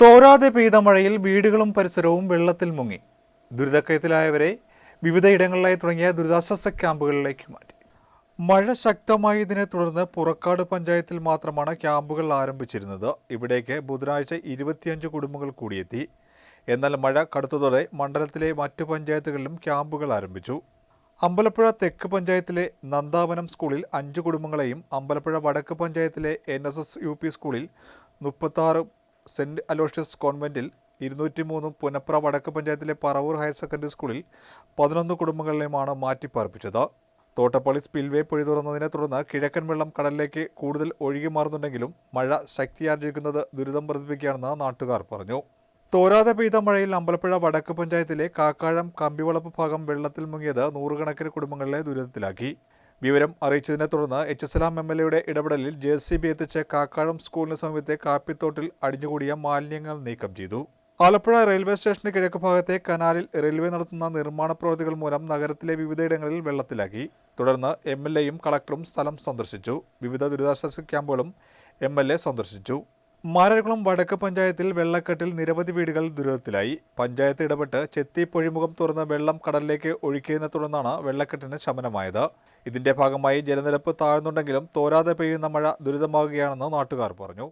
തോരാതെ പെയ്ത മഴയിൽ വീടുകളും പരിസരവും വെള്ളത്തിൽ മുങ്ങി. ദുരിതക്കയത്തിലായവരെ വിവിധ ഇടങ്ങളിലായി തുടങ്ങിയ ദുരിതാശ്വാസ ക്യാമ്പുകളിലേക്ക് മാറ്റി. മഴ ശക്തമായതിനെ തുടർന്ന് പുറക്കാട് പഞ്ചായത്തിൽ മാത്രമാണ് ക്യാമ്പുകൾ ആരംഭിച്ചിരുന്നത്. ഇവിടേക്ക് ബുധനാഴ്ച ഇരുപത്തിയഞ്ച് കുടുംബങ്ങൾ കൂടിയെത്തി. എന്നാൽ മഴ കടുത്തതോടെ മണ്ഡലത്തിലെ മറ്റു പഞ്ചായത്തുകളിലും ക്യാമ്പുകൾ ആരംഭിച്ചു. അമ്പലപ്പുഴ തെക്ക് പഞ്ചായത്തിലെ നന്ദാവനം സ്കൂളിൽ അഞ്ച് കുടുംബങ്ങളെയും അമ്പലപ്പുഴ വടക്ക് പഞ്ചായത്തിലെ N S S U P സ്കൂളിൽ മുപ്പത്താറ് സെന്റ് അലോഷ്യസ് കോൺവെന്റിൽ ഇരുന്നൂറ്റി മൂന്നും പുനപ്ര വടക്ക് പഞ്ചായത്തിലെ പറവൂർ ഹയർ സെക്കൻഡറി സ്കൂളിൽ പതിനൊന്ന് കുടുംബങ്ങളിലെയുമാണ് മാറ്റിപ്പാർപ്പിച്ചത്. തോട്ടപ്പള്ളി സ്പിൽവേ പൊഴി തുറന്നതിനെ തുടർന്ന് കിഴക്കൻ വെള്ളം കടലിലേക്ക് കൂടുതൽ ഒഴുകി മാറുന്നുണ്ടെങ്കിലും മഴ ശക്തിയാർജിക്കുന്നത് ദുരിതം വർദ്ധിപ്പിക്കുകയാണെന്ന് നാട്ടുകാർ പറഞ്ഞു. തോരാതെ പെയ്ത മഴയിൽ അമ്പലപ്പുഴ വടക്ക് പഞ്ചായത്തിലെ കാക്കാഴം കമ്പിവളപ്പ് ഭാഗം വെള്ളത്തിൽ മുങ്ങിയത് നൂറുകണക്കിന് കുടുംബങ്ങളിലെ ദുരിതത്തിലാക്കി. വിവരം അറിയിച്ചതിനെ തുടർന്ന് എച്ച് സലാം എം എൽ എയുടെ ഇടപെടലിൽ ജെ സി ബി എത്തിച്ച് കാക്കാഴം സ്കൂളിന് സമീപത്തെ കാപ്പിത്തോട്ടിൽ അടിഞ്ഞുകൂടിയ മാലിന്യങ്ങൾ നീക്കം ചെയ്തു. ആലപ്പുഴ റെയിൽവേ സ്റ്റേഷന് കിഴക്ക് ഭാഗത്തെ കനാലിൽ റെയിൽവേ നടത്തുന്ന നിർമ്മാണ പ്രവൃത്തികൾ മൂലം നഗരത്തിലെ വിവിധയിടങ്ങളിൽ വെള്ളത്തിലാക്കി. തുടർന്ന് എം എൽ എയും കളക്ടറും സ്ഥലം സന്ദർശിച്ചു. വിവിധ ദുരിതാശ്വാസ ക്യാമ്പുകളും എം എൽ എ സന്ദർശിച്ചു. മാരകുളം വടക്ക് പഞ്ചായത്തിൽ വെള്ളക്കെട്ടിൽ നിരവധി വീടുകൾ ദുരിതത്തിലായി. പഞ്ചായത്ത് ഇടപെട്ട് ചെത്തി പൊഴിമുഖം തുറന്ന് വെള്ളം കടലിലേക്ക് ഒഴുക്കിയതിനെ തുടർന്നാണ് വെള്ളക്കെട്ടിന് ശമനമായത്. ഇതിന്റെ ഭാഗമായി ജലനിരപ്പ് താഴ്ന്നുണ്ടെങ്കിലും തോരാതെ പെയ്യുന്ന മഴ ദുരിതമാകുകയാണെന്ന് നാട്ടുകാർ പറഞ്ഞു